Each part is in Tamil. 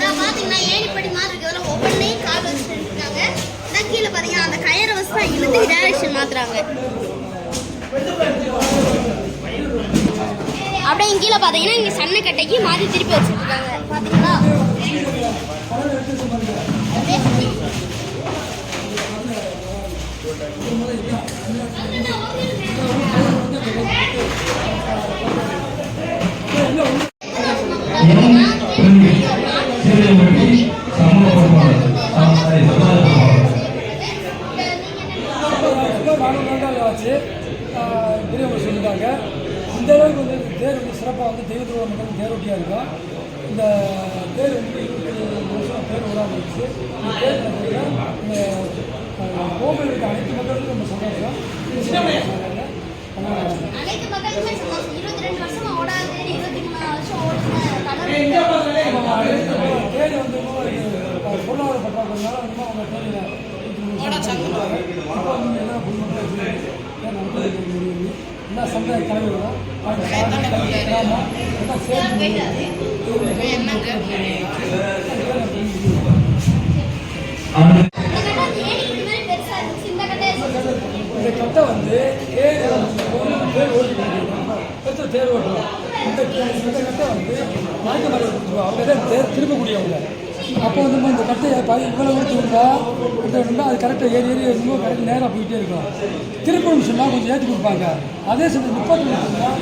நான் பார்த்தீங்கன்னா ஏணிப்படி மாதிரி இருக்கிறதுல ஒவ்வொன்றையும் கால் வச்சு கீழே பாத்தீங்கன்னா அந்த கயரை வச்சு தான் இழுத்து மாற்றுறாங்க அப்படியே கீழே பார்த்தீங்கன்னா இங்கே சன்ன கட்டைக்கு மாற்றி திருப்பி வச்சிருக்காங்க. பாத்தீங்களா? நானூறு நாள் ஆச்சு. பெரியவங்க சொல்லிட்டாங்க. இந்த அளவுக்கு வந்து தேர் வந்து சிறப்பாக வந்து தெய்வ திருவிழா மக்கள் தேரோட்டியாக இருக்கும் இந்த தேர் வந்து இருபத்தி வருஷம் தேர் விழாமல் இருந்துச்சு. இந்த தேர் இந்த கோவில் இருக்க அனைத்து மக்களுக்கும் நம்ம சந்தோஷம். அனைத்து மக்களுக்குமே இருபத்தி ரெண்டு வருஷமா ஓடாது இருபத்தி மூணு வருஷம் ஓடுன கடவுள் தேர் வந்து பொருளாதார பற்றாக்குறதுனால வந்து அவங்க தேர்தல் இப்போ வந்து என்ன பொதுமக்கள் எல்லா சமுதாய தலைவர்களும் எல்லாம் சேர்ந்து இந்த இந்த இந்த கட்டை வந்து தேர் தேர் தேர் ஓட்டுவோம் இந்த கட்டை வந்து மாநில மாதிரி அவங்க தான் அப்போ வந்து இந்த கட்டையை இவ்வளோ ஊற்றி விட்டா இருந்தால் அது கரெக்டாக ஏறி ஏறி ரொம்ப கரெக்ட் நேராக போயிட்டே இருக்கும். திருப்பணம் சொன்னால் கொஞ்சம் ஏற்றி கொடுப்பாங்க. அதே சமயம் முப்பத்தி சொன்னால்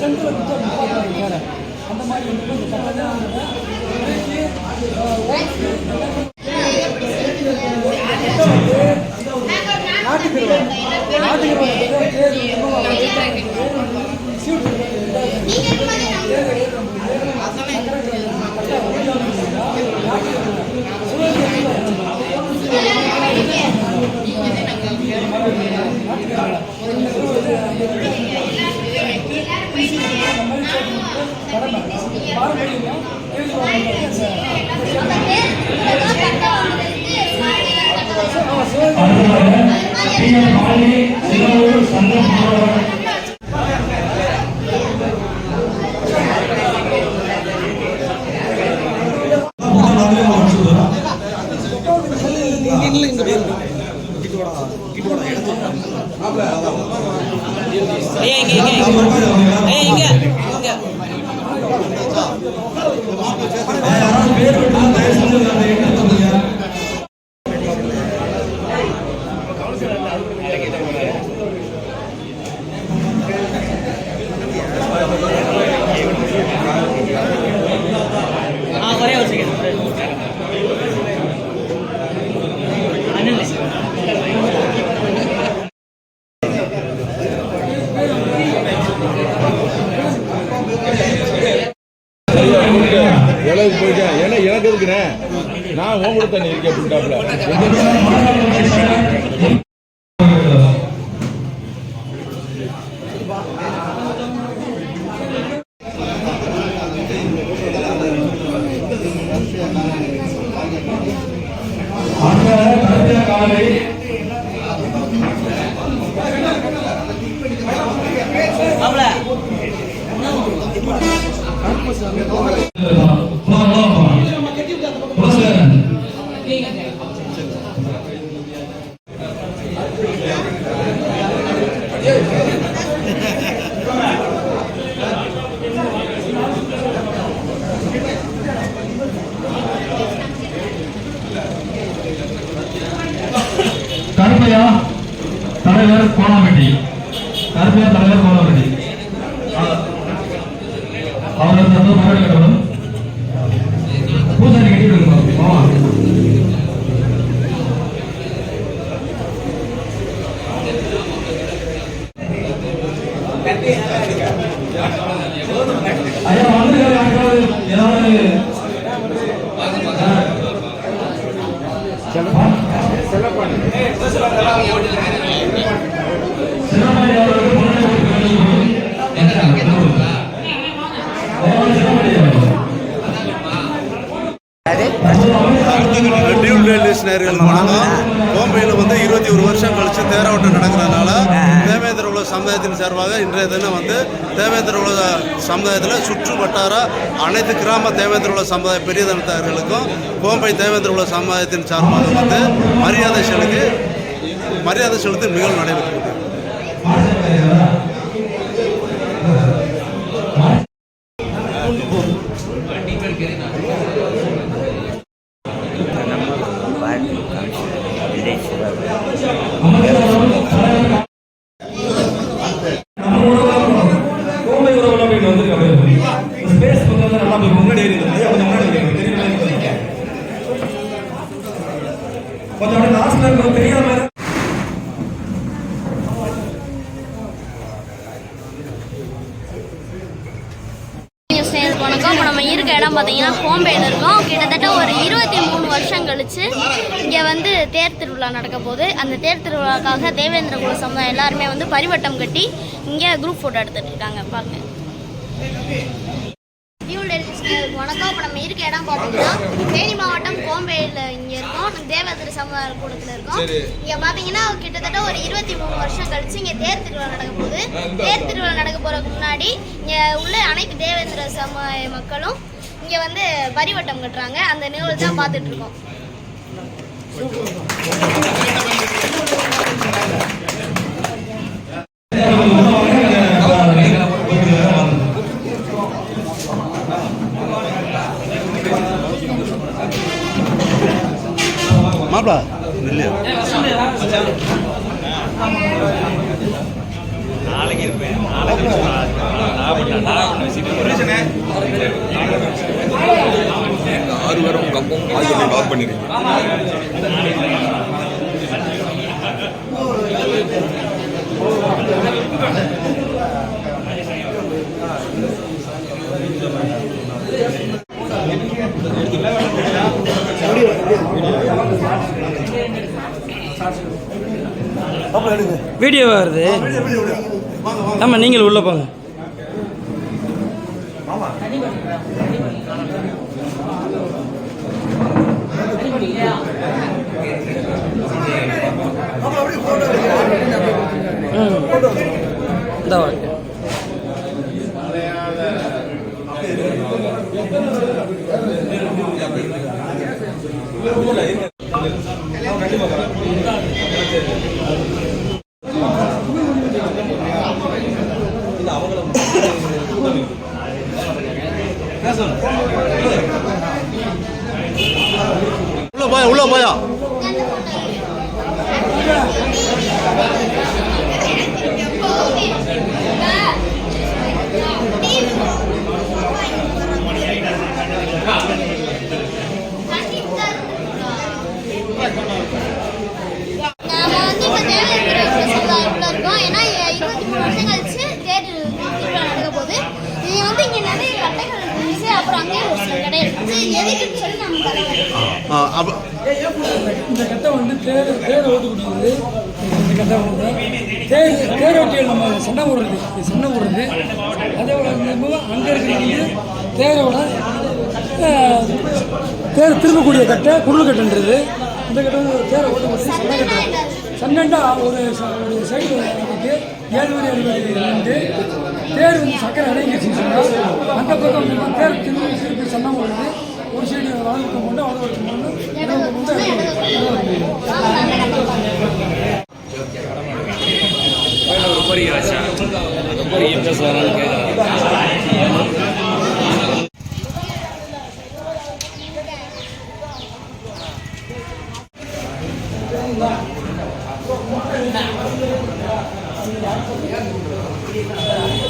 சென்டரில் கொடுத்தா முப்பத்தி வேறு. அந்த மாதிரி வந்து நாட்டுக்கு கட்டை தான் வந்து இன்னைக்கு, அஹ், ஓட்டு நாட்டுக்கிறோம் நாட்டுக்கிறோம் தேர் சீட்டு நீங்க இந்த மாதிரி நம்ம அந்த பேர் இவ்வளவுதான் கட்டை வாங்குறதுக்கு சாமியார் అరవై వేలు கூட தண்ணி இருக்கேன் அப்படின்ட்டாப்புல. மாப்பிள தலைவர் கோணாம்பட்டி. கருப்பையா தலைவர் கோணாம்பட்டி. அவர்கள் தந்து மறுபடி கட்டணும் பூசாரி கட்டி ஐயா வந்து ஏதாவது வணக்கம் கோம்பையில் வந்து இருபத்தி ஒரு வருஷம் கழிச்சு தேரோட்டம் நடக்கிறதுனால தேவேந்திர உலக சமுதாயத்தின் சார்பாக இன்றைய தினம் வந்து தேவேந்திர உலக சமுதாயத்தில் சுற்று வட்டார அனைத்து கிராம தேவேந்திர உலக சமுதாய பெரிய தனத்தார்களுக்கும் கோம்பை தேவேந்திர உலக சமுதாயத்தின் சார்பாக வந்து மரியாதை செலுத்தி மரியாதை செலுத்தும் நிகழ்வு நடைபெற்றது வந்திருக்க ஸ்பேஸ் கொஞ்சம் நல்லா போய் முன்னாடி கொஞ்சம் முன்னாடி தெரியல கொஞ்சம் அப்படியே லாஸ்ட்ல தெரியாத மாதிரி வணக்கம். இப்போ நம்ம இருக்க இடம் பார்த்தீங்கன்னா கோம்பையில் இருக்கோம். கிட்டத்தட்ட ஒரு இருபத்தி மூணு வருஷம் கழித்து இங்கே வந்து தேர் திருவிழா நடக்க போகுது. அந்த தேர் திருவிழாக்காக தேவேந்திர குல சமுதாயம் எல்லாருமே வந்து பரிவட்டம் கட்டி இங்கே குரூப் ஃபோட்டோ எடுத்துட்டு இருக்காங்க. பாருங்க. வணக்கம். இப்போ நம்ம இருக்க இடம் பார்த்தீங்கன்னா தேனி மாவட்டம் கோம்பையில் இங்கே இருக்கோம். தேவேந்திர சமுதாய கூடத்தில் இருக்கோம். இங்கே பார்த்தீங்கன்னா கிட்டத்தட்ட ஒரு இருபத்தி மூணு வருஷம் கழிச்சு இங்கே தேர் திருவிழா நடக்க போகுது. தேர் திருவிழா நடக்க போகிறதுக்கு முன்னாடி இங்கே உள்ள அனைத்து தேவேந்திர சமுதாய மக்களும் இங்கே வந்து பரிவட்டம் கட்டுறாங்க. அந்த நிகழ்வு தான் பார்த்துட்டு லாக் பண்ணிருக்கீங்க வீடியோ வருது. ஆமாம் நீங்கள் உள்ளே போங்க. இந்த வாங்க உள்ள போயா உள்ள போயா நாம வந்து இப்ப தேவேந்திர சமுதாயத்துல இருக்கோம் ஏன்னா இருபத்தி மூணு வருஷம் கழிச்சு தேர் திருவிழா நடக்க போகுது இது வந்து இங்க நிறைய கட்டைகள் இருந்துச்சு அப்புறம் அங்கேயே ஒரு சில கடை இருந்துச்சு எதுக்குன்னு சொல்லி நம்ம தலைவர் ஆ, அப்ப இந்த கட்டை வந்து தேர் தேர் ஓட்டக்கூடியது இந்த கட்டை வந்து தேர் தேர் ஓட்டியல் நம்ம சண்டை விடுறது இது சண்டை விடுறது அதே போல் அங்கே இருக்கிறது தேரோட தேர் திரும்பக்கூடிய கட்டை குருள் கட்டுன்றது இந்த கட்டை வந்து தேரை ஓட்டக்கூடிய சண்டை கட்டை சண்டைண்டா ஒரு ச- ஒரு சைடு வந்துட்டு ஏழு வரி ஏழு வரி நின்று தேர் வந்து சக்கரை அடங்கிடுச்சுன்னு சொன்னால் அந்த பக்கம் தேர் திரும்பி திருப்பி செல்லும் பொழுது ஒரு சைடு வலது கொண்டு வலது பக்கம் கொண்டு Thank.